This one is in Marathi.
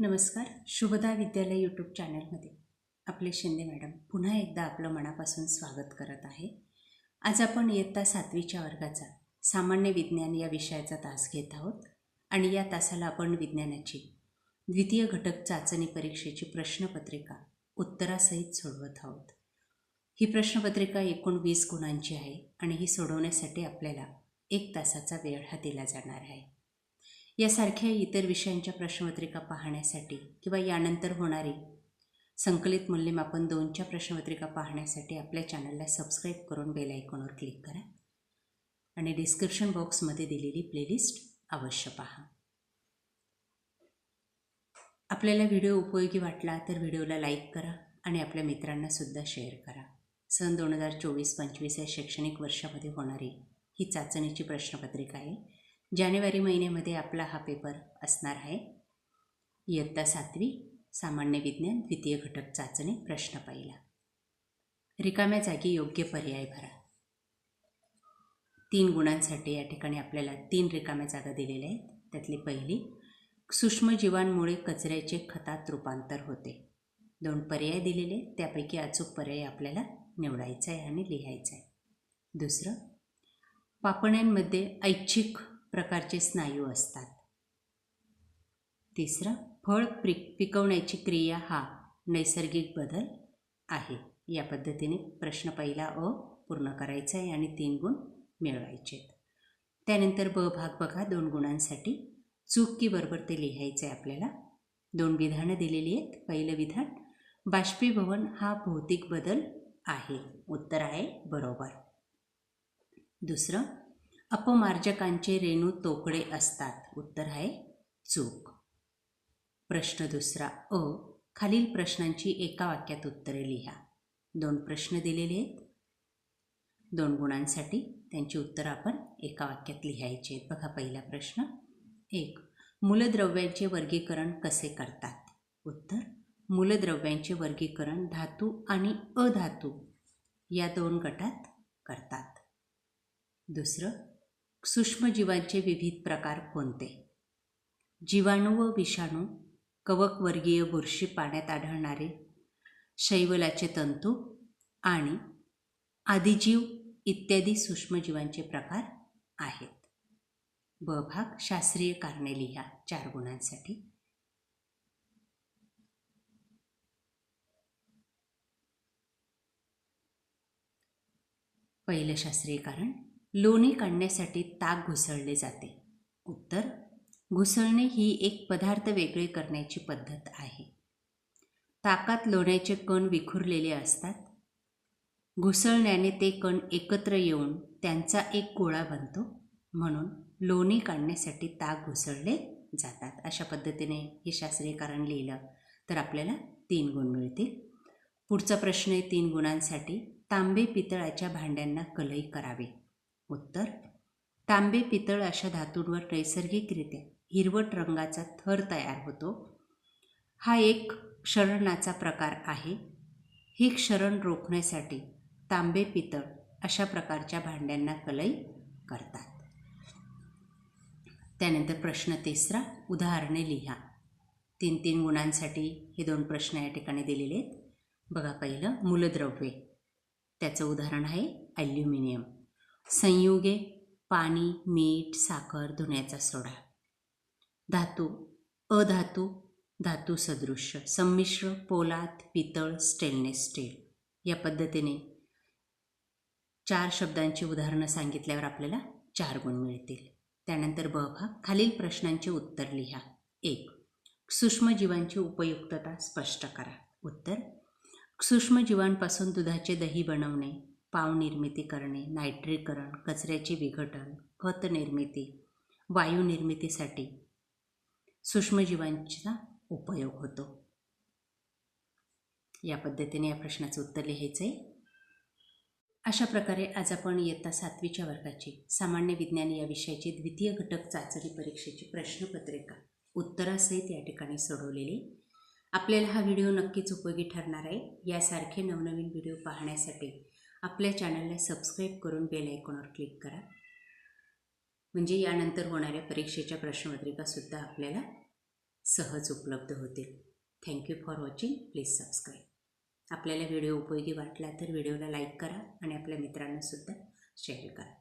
नमस्कार शुभदा विद्यालय यूट्यूब चॅनलमध्ये आपले शिंदे मॅडम पुन्हा एकदा आपलं मनापासून स्वागत करत आहे. आज आपण इयत्ता सातवीच्या वर्गाचा सामान्य विज्ञान या विषयाचा तास घेत आहोत आणि या तासाला आपण विज्ञानाची द्वितीय घटक चाचणी परीक्षेची प्रश्नपत्रिका उत्तरासहित सोडवत आहोत. ही प्रश्नपत्रिका एकूण वीस गुणांची आहे आणि ही सोडवण्यासाठी आपल्याला एक तासाचा वेळ हा दिला जाणार आहे. यासारख्या इतर विषयांच्या प्रश्नपत्रिका पाहण्यासाठी किंवा यानंतर होणारी संकलित मूल्यमापन दोनच्या प्रश्नपत्रिका पाहण्यासाठी आपल्या चॅनलला सबस्क्राईब करून बेल आयकॉनवर क्लिक करा आणि डिस्क्रिप्शन बॉक्समध्ये दिलेली प्लेलिस्ट अवश्य पहा. आपल्याला व्हिडिओ उपयोगी वाटला तर व्हिडिओला लाईक करा आणि आपल्या मित्रांनासुद्धा शेअर करा. सन दोन हजार चोवीस पंचवीस या शैक्षणिक वर्षामध्ये होणारी ही चाचणीची प्रश्नपत्रिका आहे. जानेवारी महिन्यामध्ये आपला हा पेपर असणार आहे. इयत्ता सातवी सामान्य विज्ञान द्वितीय घटक चाचणी प्रश्न पहिला. रिकाम्या जागी योग्य पर्याय भरा. तीन गुणांसाठी या ठिकाणी आपल्याला तीन रिकाम्या जागा दिलेल्या आहेत. त्यातली पहिली सूक्ष्मजीवांमुळे कचऱ्याचे खतात रूपांतर होते. दोन पर्याय दिलेले त्यापैकी अचूक पर्याय आपल्याला निवडायचा आहे आणि लिहायचा आहे. दुसरं पापण्यांमध्ये ऐच्छिक प्रकारचे स्नायू असतात. तिसरं फळ पिक पिकवण्याची क्रिया हा नैसर्गिक बदल आहे. या पद्धतीने प्रश्न पहिला अ पूर्ण करायचा आहे आणि तीन गुण मिळवायचे आहेत त्यानंतर ब भाग बघा दोन गुणांसाठी. चूक की बरोबर ते लिहायचं आहे आपल्याला. दोन विधानं दिलेली आहेत. पहिलं विधान बाष्पीभवन हा भौतिक बदल आहे. उत्तर आहे बरोबर. दुसरं अपमार्जकांचे रेणू तोकडे असतात. उत्तर आहे चूक. प्रश्न दुसरा अ. खालील प्रश्नांची एका वाक्यात उत्तरे लिहा. दोन प्रश्न दिलेले आहेत. दोन गुणांसाठी त्यांची उत्तरं आपण एका वाक्यात लिहायची. आहेत बघा पहिला प्रश्न. एक मूलद्रव्यांचे वर्गीकरण कसे करतात? उत्तर मूलद्रव्यांचे वर्गीकरण धातू आणि अधातू या दोन गटात करतात. दुसरं सूक्ष्मजीवांचे विविध प्रकार कोणते? जीवाणू व विषाणू कवकवर्गीय बुरशी पाण्यात आढळणारे शैवलाचे तंतू आणि आदिजीव इत्यादी सूक्ष्मजीवांचे प्रकार आहेत. ब भाग शास्त्रीय कारणे लिहा. चार गुणांसाठी. पहिलं शास्त्रीय कारण लोणी काढण्यासाठी ताक घुसळले जाते. उत्तर घुसळणे ही एक पदार्थ वेगळे करण्याची पद्धत आहे. ताकात लोण्याचे कण विखुरलेले असतात. घुसळण्याने ते कण एकत्र येऊन त्यांचा एक गोळा बनतो. म्हणून लोणी काढण्यासाठी ताक घुसळले जातात. अशा पद्धतीने हे शास्त्रीय कारण लिहिलं तर आपल्याला तीन गुण मिळतील. पुढचा प्रश्न आहे तीन गुणांसाठी तांबे पितळाच्या भांड्यांना कलई करावे. उत्तर? तांबे पितळ अशा धातूंवर नैसर्गिकरित्या हिरवट रंगाचा थर तयार होतो. हा एक क्षरणाचा प्रकार आहे. हे क्षरण रोखण्यासाठी तांबे पितळ अशा प्रकारच्या भांड्यांना कलई करतात. त्यानंतर प्रश्न तिसरा उदाहरणे लिहा. तीन तीन गुणांसाठी हे दोन प्रश्न या ठिकाणी दिलेले आहेत. बघा पहिलं मूलद्रव्ये. त्याचं उदाहरण आहे ॲल्युमिनियम संयुगे पाणी मीठ साखर धुण्याचा सोडा. धातू अधातू धातू सदृश्य संमिश्र पोलाद पितळ स्टेनलेस स्टील या पद्धतीने चार शब्दांची उदाहरणं सांगितल्यावर आपल्याला चार गुण मिळतील. त्यानंतर ब भाग खालील प्रश्नांचे उत्तर लिहा. एक सूक्ष्मजीवांची उपयुक्तता स्पष्ट करा. उत्तर सूक्ष्मजीवांपासून दुधाचे दही बनवणे पावनिर्मिती करणे नायट्रीकरण कचऱ्याचे विघटन खत निर्मिती वायू निर्मितीसाठी सूक्ष्मजीवांचा उपयोग होतो. या पद्धतीने या प्रश्नाचं उत्तर लिहायचं आहे अशा प्रकारे आज आपण इयत्ता सातवीच्या वर्गाची सामान्य विज्ञान या विषयाची द्वितीय घटक चाचणी परीक्षेची प्रश्नपत्रिका उत्तरासहित या ठिकाणी सोडवलेली. आपल्याला हा व्हिडिओ नक्कीच उपयोगी ठरणार आहे. यासारखे नवनवीन व्हिडिओ पाहण्यासाठी आपल्या चॅनलला सबस्क्राईब करून बेल आयकॉनवर क्लिक करा. म्हणजे यानंतर होणाऱ्या परीक्षेच्या प्रश्नपत्रिकासुद्धा आपल्याला सहज उपलब्ध होतील. Thank you for watching please subscribe आपल्याला व्हिडिओ उपयोगी वाटला तर व्हिडिओला लाईक करा आणि आपल्या मित्रांनासुद्धा शेअर करा.